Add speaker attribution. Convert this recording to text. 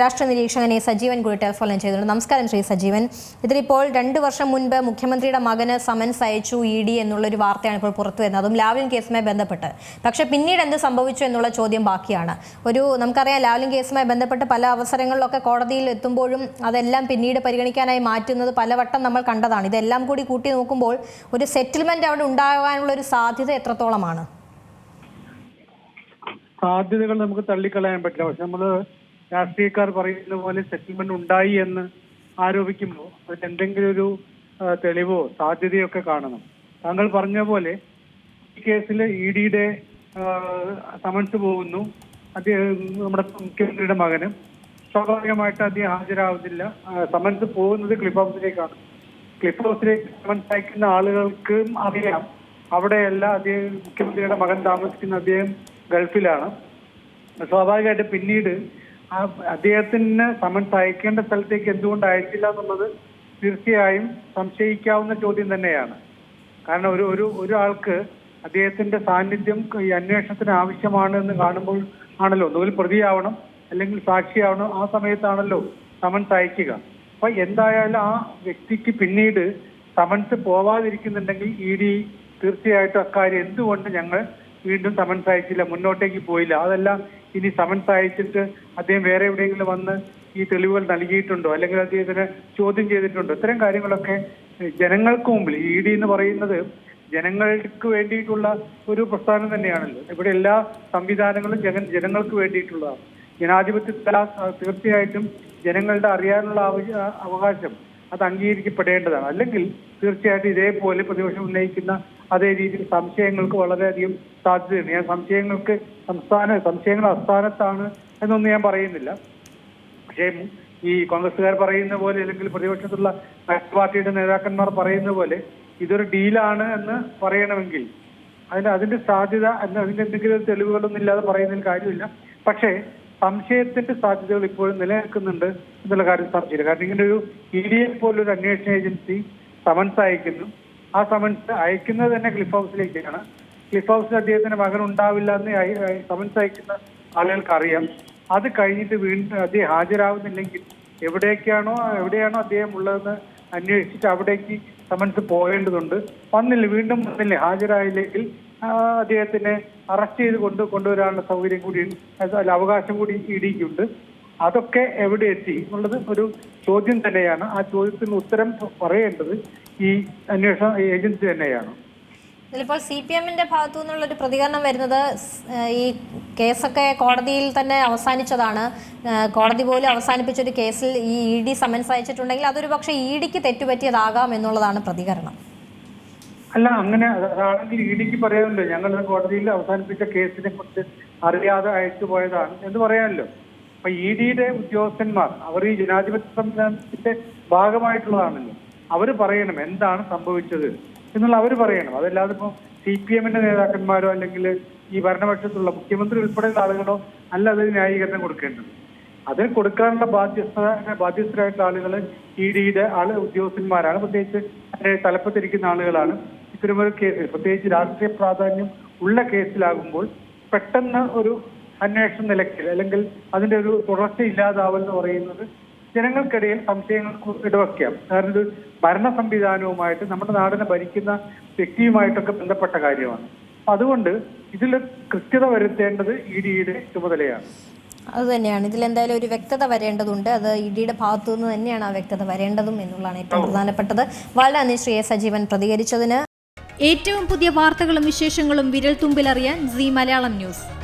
Speaker 1: രാഷ്ട്രീയ നിരീക്ഷകൻ എ സജീവൻ കൂടി ടെലിഫോൺ ചെയ്തിട്ടുണ്ട്. നമസ്കാരം ശ്രീ സജീവൻ. ഇതിലിപ്പോൾ രണ്ട് വർഷം മുൻപ് മുഖ്യമന്ത്രിയുടെ മകന് സമൻസ് അയച്ചു ഇ ഡി എന്നുള്ളൊരു വാർത്തയാണ് ഇപ്പോൾ പുറത്തു വരുന്നത്. അതും ലാവ്ലിൻ കേസുമായി ബന്ധപ്പെട്ട്. പക്ഷേ പിന്നീട് എന്ത് സംഭവിച്ചു എന്നുള്ള ചോദ്യം ബാക്കിയാണ്. ഒരു നമുക്കറിയാം ലാവ്ലിൻ കേസുമായി ബന്ധപ്പെട്ട് പല അവസരങ്ങളിലൊക്കെ കോടതിയിൽ എത്തുമ്പോഴും അതെല്ലാം പിന്നീട് പരിഗണിക്കാനായി മാറ്റുന്നത് പലവട്ടം നമ്മൾ കണ്ടതാണ്. ഇതെല്ലാം കൂടി കൂട്ടി നോക്കുമ്പോൾ ഒരു സെറ്റിൽമെന്റ് അവിടെ ഉണ്ടാകാനുള്ള ഒരു സാധ്യത എത്രത്തോളമാണ്?
Speaker 2: സാധ്യതകൾ നമുക്ക് തള്ളിക്കളയാൻ പറ്റില്ല. പക്ഷെ നമ്മൾ രാഷ്ട്രീയക്കാർ പറയുന്ന പോലെ സെറ്റിൽമെന്റ് ഉണ്ടായി എന്ന് ആരോപിക്കുമ്പോൾ അതിന് എന്തെങ്കിലും ഒരു തെളിവോ സാധ്യതയോ ഒക്കെ കാണണം. താങ്കൾ പറഞ്ഞ പോലെ ഈ കേസിൽ ഇ ഡിയുടെ സമൻസ് പോകുന്നു. അദ്ദേഹം നമ്മുടെ മുഖ്യമന്ത്രിയുടെ മകന്. സ്വാഭാവികമായിട്ട് അദ്ദേഹം ഹാജരാവുന്നില്ല സമൻസ് പോകുന്നത് ക്ലിഫ് ഹൗസിലേക്കാണ്. ക്ലിഫ് ഹൗസിലേക്ക് സമൻസ് അയക്കുന്ന ആളുകൾക്കും അറിയാം. അവിടെയല്ല അദ്ദേഹം മുഖ്യമന്ത്രിയുടെ മകൻ താമസിക്കുന്ന അദ്ദേഹം ഗൾഫിലാണ്. സ്വാഭാവികമായിട്ട് പിന്നീട് അദ്ദേഹത്തിന് സമൻസ് അയക്കേണ്ട സ്ഥലത്തേക്ക് എന്തുകൊണ്ട് അയച്ചില്ല എന്നുള്ളത് തീർച്ചയായും സംശയിക്കാവുന്ന ചോദ്യം തന്നെയാണ്. കാരണം ഒരു ഒരു ഒരാൾക്ക് അദ്ദേഹത്തിന്റെ സാന്നിധ്യം ഈ അന്വേഷണത്തിന് ആവശ്യമാണ് എന്ന് കാണുമ്പോൾ ആണല്ലോ. ഒന്നുകിൽ പ്രതിയാവണം അല്ലെങ്കിൽ സാക്ഷിയാവണം ആ സമയത്താണല്ലോ സമൻസ് അയക്കുക അപ്പൊ എന്തായാലും ആ വ്യക്തിക്ക് പിന്നീട് സമൻസ് പോവാതിരിക്കുന്നുണ്ടെങ്കിൽ ഇ ഡി തീർച്ചയായിട്ടും അക്കാര്യം എന്തുകൊണ്ട് ഞങ്ങൾ വീണ്ടും സമൻസ് അയച്ചില്ല മുന്നോട്ടേക്ക് പോയില്ല. അതെല്ലാം ഇനി സമൻസ് അയച്ചിട്ട് അദ്ദേഹം വേറെ എവിടെയെങ്കിലും വന്ന് ഈ തെളിവുകൾ നൽകിയിട്ടുണ്ടോ? അല്ലെങ്കിൽ അദ്ദേഹത്തിന് ചോദ്യം ചെയ്തിട്ടുണ്ടോ? ഇത്തരം കാര്യങ്ങളൊക്കെ ജനങ്ങൾക്ക് മുമ്പിൽ ഇ ഡി എന്ന് പറയുന്നത് ജനങ്ങൾക്ക് വേണ്ടിയിട്ടുള്ള ഒരു പ്രസ്ഥാനം തന്നെയാണല്ലോ. ഇവിടെ എല്ലാ സംവിധാനങ്ങളും ജന ജനങ്ങൾക്ക് വേണ്ടിയിട്ടുള്ളതാണ്. ജനാധിപത്യത്തിൽ തീർച്ചയായിട്ടും ജനങ്ങളുടെ അറിയാനുള്ള അവകാശം അത് അംഗീകരിക്കപ്പെടേണ്ടതാണ്. അല്ലെങ്കിൽ തീർച്ചയായിട്ടും ഇതേപോലെ പ്രതിപക്ഷം ഉന്നയിക്കുന്ന അതേ രീതിയിൽ സംശയങ്ങൾക്ക് വളരെയധികം സാധ്യതയുണ്ട്. ഞാൻ സംശയങ്ങൾക്ക് സംസ്ഥാന സംശയങ്ങൾ അസ്ഥാനത്താണ് എന്നൊന്നും ഞാൻ പറയുന്നില്ല. പക്ഷേ ഈ കോൺഗ്രസ്സുകാർ പറയുന്ന പോലെ അല്ലെങ്കിൽ പ്രതിപക്ഷത്തുള്ള മറ്റ് പാർട്ടിയുടെ നേതാക്കന്മാർ പറയുന്ന പോലെ ഇതൊരു ഡീലാണ് എന്ന് പറയണമെങ്കിൽ അതിന് അതിന്റെ സാധ്യത എന്ന് അതിന്റെ എന്തെങ്കിലും തെളിവുകളൊന്നും ഇല്ലാതെ പറയുന്നതിൽ കാര്യമില്ല. പക്ഷേ സംശയത്തിന്റെ സാധ്യതകൾ ഇപ്പോഴും നിലനിൽക്കുന്നുണ്ട് എന്നുള്ള കാര്യം സംശയമില്ല കാരണം ഇങ്ങനെ ഒരു ഇ ഡി എഫ് പോലൊരു അന്വേഷണ ഏജൻസി സമൻസ് അയക്കുന്നു. ആ സമൻസ് അയക്കുന്നത് തന്നെ ക്ലിഫ് ഹൗസിലേക്കാണ് ക്ലിഫ് ഹൗസിൽ അദ്ദേഹത്തിന്റെ മകൻ ഉണ്ടാവില്ല എന്ന് സമൻസ് അയക്കുന്ന ആളുകൾക്ക് അറിയാം അത് കഴിഞ്ഞിട്ട് വീണ്ടും അദ്ദേഹം ഹാജരാകുന്നില്ലെങ്കിൽ എവിടേക്കാണോ എവിടെയാണോ അദ്ദേഹം ഉള്ളതെന്ന് അന്വേഷിച്ചിട്ട് അവിടേക്ക് സമൻസ് പോകേണ്ടതുണ്ട്. വന്നില്ല വീണ്ടും വന്നില്ല. ഹാജരായില്ലെങ്കിൽ അദ്ദേഹത്തിനെ അറസ്റ്റ് ചെയ്ത് കൊണ്ട് കൊണ്ടുവരാനുള്ള സൗകര്യം കൂടി അല്ല അവകാശം കൂടി ഇ ഡിക്കുണ്ട് അതൊക്കെ എവിടെ എത്തി? എന്നുള്ളത് ഒരു ചോദ്യം തന്നെയാണ്. ആ ചോദ്യത്തിന് ഉത്തരം പറയേണ്ടത് ഈ അന്വേഷണ ഏജൻസി തന്നെയാണ്.
Speaker 1: ഇതിലിപ്പോൾ സി പി എമ്മിന്റെ ഭാഗത്തു നിന്നുള്ള ഒരു പ്രതികരണം വരുന്നത് ഈ കേസൊക്കെ കോടതിയിൽ തന്നെ അവസാനിച്ചതാണ്. കോടതി പോലും അവസാനിപ്പിച്ച ഒരു കേസിൽ ഈ ഇ ഡി സമൻസ് അയച്ചിട്ടുണ്ടെങ്കിൽ അതൊരു പക്ഷേ ഇ ഡിക്ക് തെറ്റുപറ്റിയതാകാം എന്നുള്ളതാണ് പ്രതികരണം.
Speaker 2: അല്ല അങ്ങനെ അതാണെങ്കിൽ ഇ ഡിക്ക് പറയാമല്ലോ ഞങ്ങൾ കോടതിയിൽ അവസാനിപ്പിച്ച കേസിനെ കുറിച്ച് അറിയാതെ അയച്ചു പോയതാണ് എന്ന് പറയാമല്ലോ. അപ്പൊ ഇ ഡിയുടെ ഉദ്യോഗസ്ഥന്മാർ അവർ ഈ ജനാധിപത്യ സംവിധാനത്തിന്റെ ഭാഗമായിട്ടുള്ളതാണല്ലോ. അവർ പറയണം എന്താണ് സംഭവിച്ചത് എന്നുള്ള അവർ പറയണം. അതല്ലാതെ ഇപ്പം സി പി എമ്മിന്റെ നേതാക്കന്മാരോ അല്ലെങ്കിൽ ഈ ഭരണപക്ഷത്തുള്ള മുഖ്യമന്ത്രി ഉൾപ്പെടെയുള്ള ആളുകളോ അല്ല അതിന് ന്യായീകരണം കൊടുക്കേണ്ടത്. അത് കൊടുക്കാനുള്ള ബാധ്യസ്ഥ ബാധ്യസ്ഥരായിട്ടുള്ള ആളുകൾ ഇ ഡിയുടെ ആൾ ഉദ്യോഗസ്ഥന്മാരാണ്. പ്രത്യേകിച്ച് അതിന്റെ തലപ്പത്തിരിക്കുന്ന ആളുകളാണ്. ഇത്തരമൊരു കേസിൽ പ്രത്യേകിച്ച് രാഷ്ട്രീയ പ്രാധാന്യം ഉള്ള കേസിലാകുമ്പോൾ പെട്ടെന്ന് ഒരു അന്വേഷണം നിലയ്ക്കൽ അല്ലെങ്കിൽ അതിന്റെ ഒരു തുടർച്ച ഇല്ലാതാവൽ എന്ന് പറയുന്നത് ജനങ്ങൾക്കിടയിൽ സംശയങ്ങൾ ഇടവയ്ക്കാം കാരണം ഇത് ഭരണ സംവിധാനവുമായിട്ട് നമ്മുടെ നാടിനെ ഭരിക്കുന്ന വ്യക്തിയുമായിട്ടൊക്കെ ബന്ധപ്പെട്ട കാര്യമാണ്. അതുകൊണ്ട് ഇതിൽ കൃത്യത വരുത്തേണ്ടത് ഇ ഡിയുടെ ചുമതലയാണ്.
Speaker 1: അത് തന്നെയാണ്. ഇതിൽ എന്തായാലും ഒരു വ്യക്തത വരേണ്ടതുണ്ട്. അത് ഇ ഡിയുടെ ഭാഗത്തു നിന്ന് തന്നെയാണ് ആ വ്യക്തത വരേണ്ടതും എന്നുള്ളതാണ് ഏറ്റവും പ്രധാനപ്പെട്ടത്. വളരെ നന്ദി ശ്രീ എ സജീവൻ പ്രതികരിച്ചതിന്
Speaker 3: ഏറ്റവും പുതിയ വാർത്തകളും വിശേഷങ്ങളും വിരൽ തുമ്പിലറിയാൻ സി മലയാളം ന്യൂസ്.